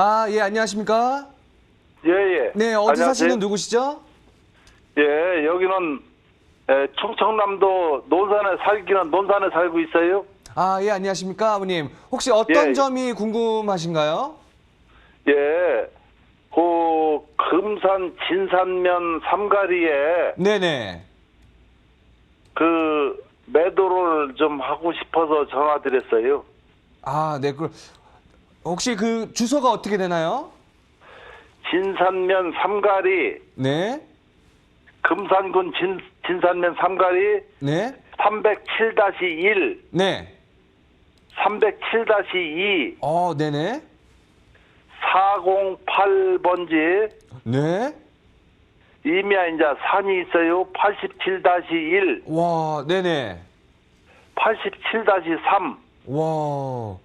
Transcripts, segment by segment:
아, 예, 안녕하십니까? 예, 예. 네, 어디 안녕하세요. 사시는 누구시죠? 예, 여기는 에, 충청남도 논산에 살기는 논산에 살고 있어요. 아, 예, 안녕하십니까, 아버님. 혹시 어떤 예, 예. 점이 궁금하신가요? 예, 그 금산 진산면 삼가리에 네네. 그 매도를 좀 하고 싶어서 전화드렸어요. 아, 네, 그 혹시 그 주소가 어떻게 되나요? 진산면 삼가리 네, 금산군 진, 진산면 삼가리 네, 307-1, 네. 307-2, 어, 네네. 408번지 네. 이미야 이제 산이 있어요. 87-1, 와, 네네. 87-3. 와.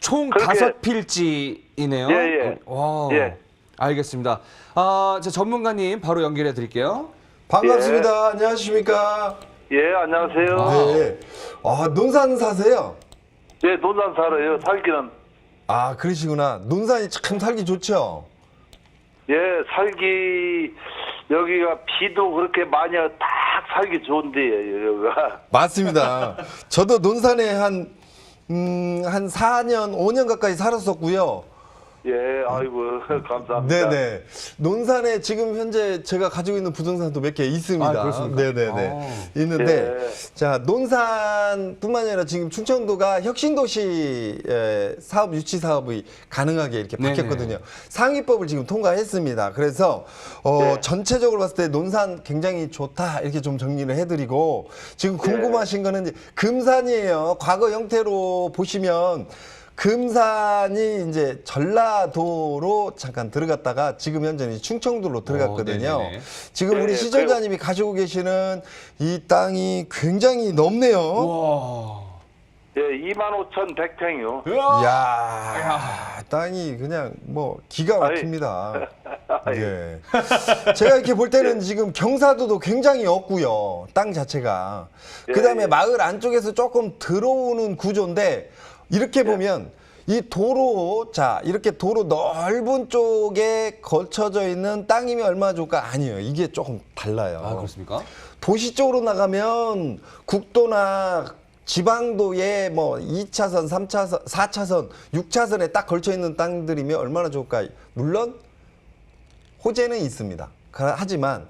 총 다섯 필지이네요. 예, 예. 와. 예. 알겠습니다. 아, 저 전문가님 바로 연결해 드릴게요. 반갑습니다. 안녕하십니까? 예, 안녕하세요. 네. 아, 논산 사세요? 예, 논산 살아요. 살기는. 아, 그러시구나. 논산이 참 살기 좋죠? 예, 살기, 여기가 비도 그렇게 많이 와딱 살기 좋은데요, 여기가. 맞습니다. 저도 논산에 한, 음, 한 4년, 5년 가까이 살았었고요. 예, 아이고, 감사합니다. 네네. 논산에 지금 현재 제가 가지고 있는 부동산도 몇 개 있습니다. 아, 그렇습니까? 네네네. 아. 있는데, 예. 자, 논산뿐만 아니라 지금 충청도가 혁신도시 에, 사업 유치 사업이 가능하게 이렇게 네네. 바뀌었거든요. 상위법을 지금 통과했습니다. 그래서, 어, 네. 전체적으로 봤을 때 논산 굉장히 좋다. 이렇게 좀 정리를 해드리고, 지금 네. 궁금하신 거는 이제 금산이에요. 과거 형태로 보시면, 금산이 이제 전라도로 잠깐 들어갔다가 지금 현재는 충청도로 들어갔거든요. 네네네. 지금 우리 네, 시청자님이 가지고 계시는 이 땅이 굉장히 넓네요. 와. 예, 25,100평이요. 이야, 땅이 그냥 뭐 기가 막힙니다. 예. 제가 이렇게 볼 때는 지금 경사도도 굉장히 없고요. 땅 자체가. 예, 그다음에 예. 마을 안쪽에서 조금 들어오는 구조인데 이렇게 보면 이 도로 자 이렇게 도로 넓은 쪽에 걸쳐져 있는 땅이면 얼마나 좋을까 아니에요. 이게 조금 달라요. 아, 그렇습니까? 도시 쪽으로 나가면 국도나 지방도에 뭐 2차선, 3차선, 4차선, 6차선에 딱 걸쳐 있는 땅들이면 얼마나 좋을까? 물론 호재는 있습니다. 가- 하지만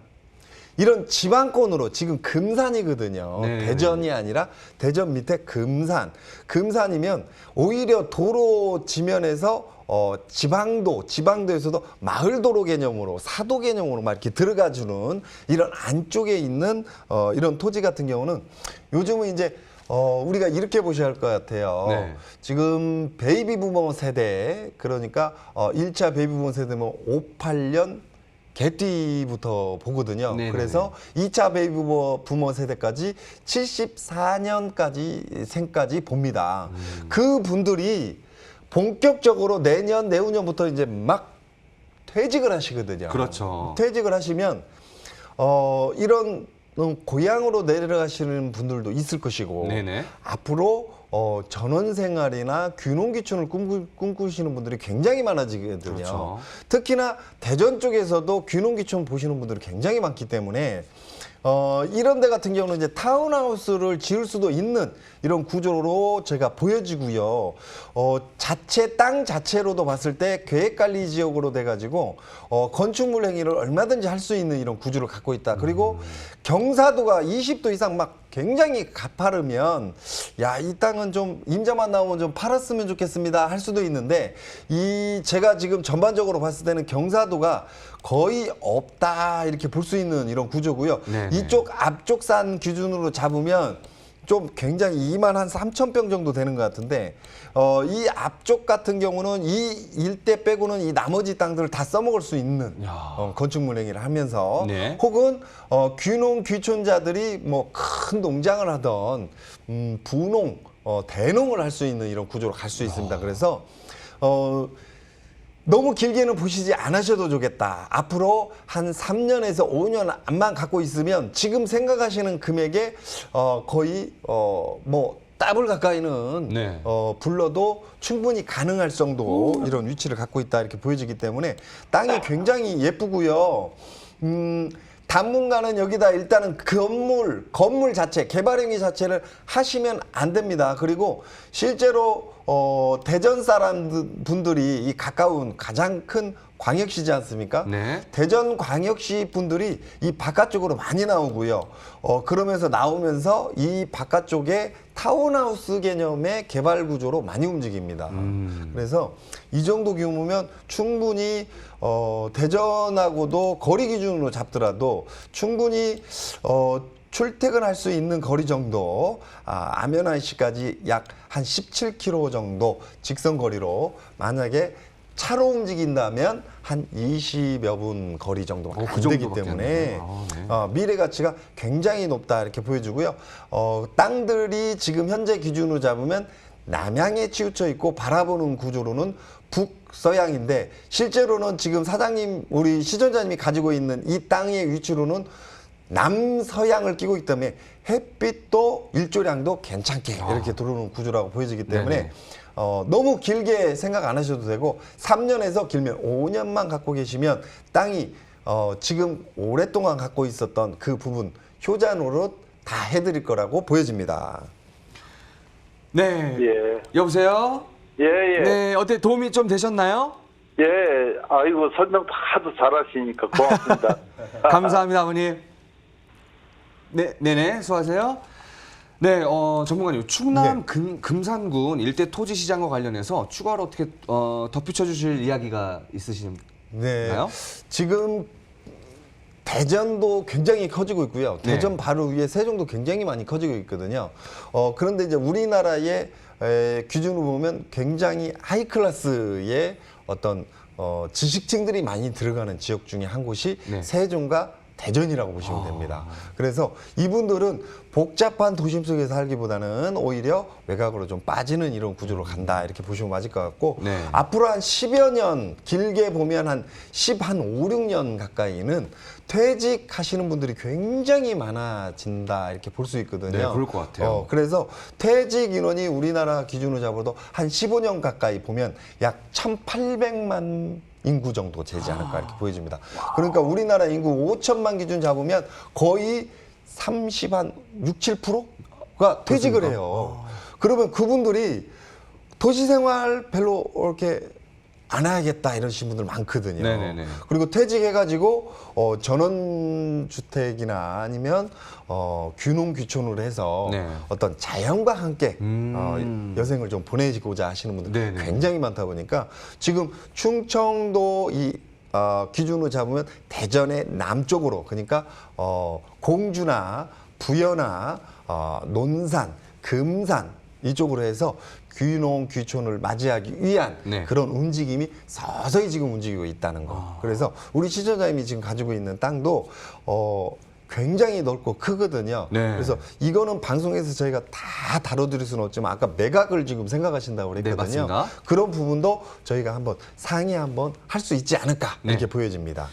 이런 지방권으로 지금 금산이거든요. 네. 대전이 아니라 대전 밑에 금산. 금산이면 오히려 도로 지면에서 어, 지방도, 지방도에서도 마을도로 개념으로 사도 개념으로 막 이렇게 들어가주는 이런 안쪽에 있는 어, 이런 토지 같은 경우는 요즘은 이제 어, 우리가 이렇게 보셔야 할 것 같아요. 네. 지금 베이비 부모 세대 그러니까 어 1차 베이비 부모 세대면 58년 개띠부터 보거든요. 네네네. 그래서 2차 베이비 부모, 부모 세대까지 74년까지 생까지 봅니다. 음. 그 분들이 본격적으로 내년 내후년부터 이제 막 퇴직을 하시거든요. 그렇죠. 퇴직을 하시면 어 이런 음, 고향으로 내려가시는 분들도 있을 것이고 네네. 앞으로 어, 전원 생활이나 귀농 귀촌을 꿈꾸, 꿈꾸 시는 분들이 굉장히 많아지거든요. 그렇죠. 특히나 대전 쪽에서도 귀농 귀촌 보시는 분들이 굉장히 많기 때문에 어, 이런 데 같은 경우는 이제 타운하우스를 지을 수도 있는 이런 구조로 제가 보여지고요. 어, 자체 땅 자체로도 봤을 때 계획관리 지역으로 돼가지고 어, 건축물 행위를 얼마든지 할 수 있는 이런 구조를 갖고 있다. 그리고 경사도가 20도 이상 막 굉장히 가파르면 야 이 땅은 좀 임자만 나오면 좀 팔았으면 좋겠습니다 할 수도 있는데 이 제가 지금 전반적으로 봤을 때는 경사도가 거의 없다 이렇게 볼 수 있는 이런 구조고요. 네네. 이쪽 앞쪽 산 기준으로 잡으면 좀 굉장히 2만 한 3천 평 정도 되는 것 같은데 어, 이 앞쪽 같은 경우는 이 일대 빼고는 이 나머지 땅들을 다 써먹을 수 있는 야. 어, 건축물 행위를 하면서 네. 혹은 어, 귀농 귀촌자들이 뭐 큰 농장을 하던 음, 부농 어, 대농을 할 수 있는 이런 구조로 갈 수 있습니다. 그래서 어, 너무 길게는 보시지 않으셔도 좋겠다. 앞으로 한 3년에서 5년 안만 갖고 있으면 지금 생각하시는 금액에 어, 거의 어, 뭐 더블 가까이는 네. 어, 불러도 충분히 가능할 정도 이런 위치를 갖고 있다 이렇게 보여지기 때문에 땅이 굉장히 예쁘고요. 음, 당분간은 여기다 일단은 건물, 건물 자체, 개발 행위 자체를 하시면 안 됩니다. 그리고 실제로 어, 대전 사람 분들이 이 가까운 가장 큰 광역시지 않습니까? 네. 대전 광역시 분들이 이 바깥쪽으로 많이 나오고요. 어, 그러면서 나오면서 이 바깥쪽에 타운하우스 개념의 개발 구조로 많이 움직입니다. 그래서 이 정도 규모면 충분히 어, 대전하고도 거리 기준으로 잡더라도 충분히 어, 출퇴근할 수 있는 거리 정도 아, 아면아이시까지 약 한 17km 정도 직선 거리로 만약에 차로 움직인다면 한 20여 분 거리 정도밖에 어, 그 안 되기 때문에. 아, 네. 어, 미래 가치가 굉장히 높다 이렇게 보여주고요. 어, 땅들이 지금 현재 기준으로 잡으면 남향에 치우쳐 있고 바라보는 구조로는 북서양인데 실제로는 지금 사장님 우리 시전자님이 가지고 있는 이 땅의 위치로는 남서양을 끼고 있기 때문에 햇빛도 일조량도 괜찮게 이렇게 들어오는 구조라고 보여지기 때문에 아. 네네. 어, 너무 길게 생각 안 하셔도 되고 3년에서 길면 5년만 갖고 계시면 땅이 어, 지금 오랫동안 갖고 있었던 그 부분 효자 노릇 다 해드릴 거라고 보여집니다. 네. 예. 여보세요? 예, 예. 네, 어때 도움이 좀 되셨나요? 예. 아이고, 설명도 하도 잘하시니까 고맙습니다. 감사합니다, 아버님. 네, 네네, 수고하세요. 네, 어, 전문가님, 충남 네. 금, 금산군 일대 토지 시장과 관련해서 추가로 어떻게 어, 덧붙여 주실 이야기가 있으신가요? 네. 지금 대전도 굉장히 커지고 있고요. 네. 대전 바로 위에 세종도 굉장히 많이 커지고 있거든요. 어, 그런데 이제 우리나라의 에, 기준으로 보면 굉장히 하이 클래스의 어떤 어, 지식층들이 많이 들어가는 지역 중에 한 곳이 네. 세종과 대전이라고 보시면 됩니다. 그래서 이분들은 복잡한 도심 속에 살기보다는 오히려 외곽으로 좀 빠지는 이런 구조로 간다 이렇게 보시면 맞을 것 같고 네. 앞으로 한 10여 년, 길게 보면 한 10, 한 5, 6년 가까이는 퇴직하시는 분들이 굉장히 많아진다 이렇게 볼 수 있거든요. 네, 그럴 것 같아요. 어, 그래서 퇴직 인원이 우리나라 기준으로 잡아도 한 15년 가까이 보면 약 1,800만 인구 정도 되지 않을까 이렇게 보여집니다. 그러니까 우리나라 인구 5천만 기준 잡으면 거의 30, 한 6, 7%가 퇴직을 해요. 그러면 그분들이 도시 생활 별로 이렇게 안 해야겠다 이러신 분들 많거든요. 네네네. 그리고 퇴직해가지고 어, 전원주택이나 아니면 어, 균농 귀촌으로 해서 네. 어떤 자연과 함께 음. 어, 여생을 좀 보내고자 하시는 분들 네네. 굉장히 많다 보니까 지금 충청도 이 어, 기준으로 잡으면 대전의 남쪽으로 그러니까 어, 공주나 부여나 어, 논산, 금산 이쪽으로 해서 귀농 귀촌을 맞이하기 위한 네. 그런 움직임이 서서히 지금 움직이고 있다는 거. 아. 그래서 우리 시청자님이 지금 가지고 있는 땅도 어 굉장히 넓고 크거든요. 네. 그래서 이거는 방송에서 저희가 다 다뤄드릴 수는 없지만 아까 매각을 지금 생각하신다고 네, 그랬거든요. 맞습니다. 그런 부분도 저희가 한번 상의 한번 할 수 있지 않을까 네. 이렇게 보여집니다.